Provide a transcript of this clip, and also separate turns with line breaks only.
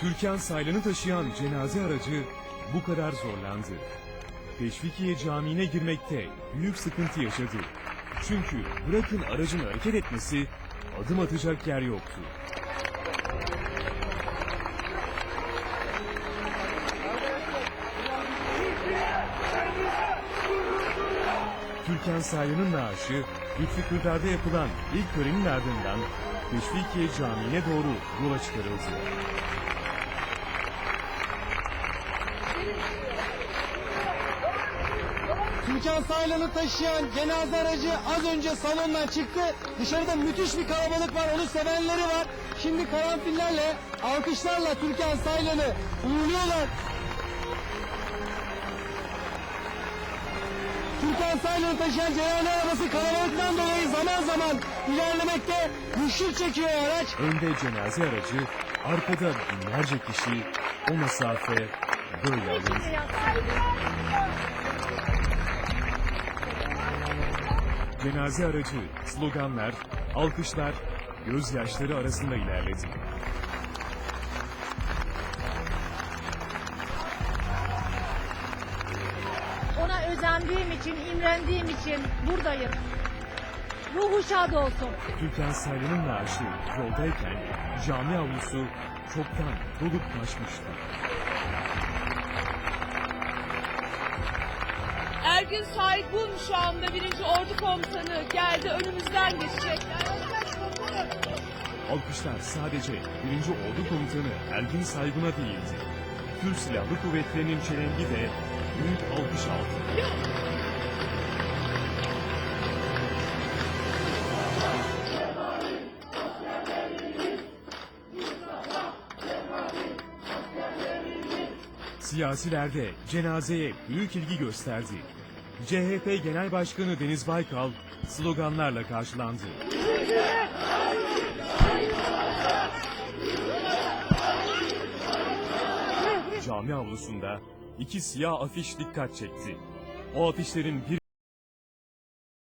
Türkan Saylan'ı taşıyan cenaze aracı bu kadar zorlandı. Teşvikiye Camii'ne girmekte büyük sıkıntı yaşadı. Çünkü bırakın aracın hareket etmesi, adım atacak yer yoktu. Türkan Saylan'ın naaşı Lütfi Kırdar'da yapılan ilk törenin ardından Teşvikiye Camii'ne doğru yola çıkarıldı.
Türkan Saylan'ı taşıyan cenaze aracı az önce salondan çıktı. Dışarıda müthiş bir kalabalık var. Onu sevenleri var. Şimdi karanfillerle, alkışlarla Türkan Saylan'ı uğurluyorlar. Türkan Saylan'ı taşıyan cenaze arabası kalabalıktan dolayı zaman zaman ilerlemekte güçlük çekiyor araç.
Önde cenaze aracı, arkada binlerce kişi, o mesafe böyle alındı. Cenaze aracı, sloganlar, alkışlar, gözyaşları arasında ilerledi.
Ona özendiğim için, imrendiğim için buradayım. Ruhu şad olsun.
Türkan Saylan'ın naaşı yoldayken cami avlusu çoktan dolup taşmıştı.
Ergün Saygun şu anda birinci ordu komutanı geldi önümüzden geçecek.
Alkışlar sadece 1. Ordu Komutanı Ergin Saygun'a değildi. Türk Silahlı Kuvvetleri'nin çelengi de büyük alkış aldı. Siyasiler de cenazeye büyük ilgi gösterdi. CHP Genel Başkanı Deniz Baykal sloganlarla karşılandı. Cami avlusunda iki siyah afiş dikkat çekti. O afişlerin bir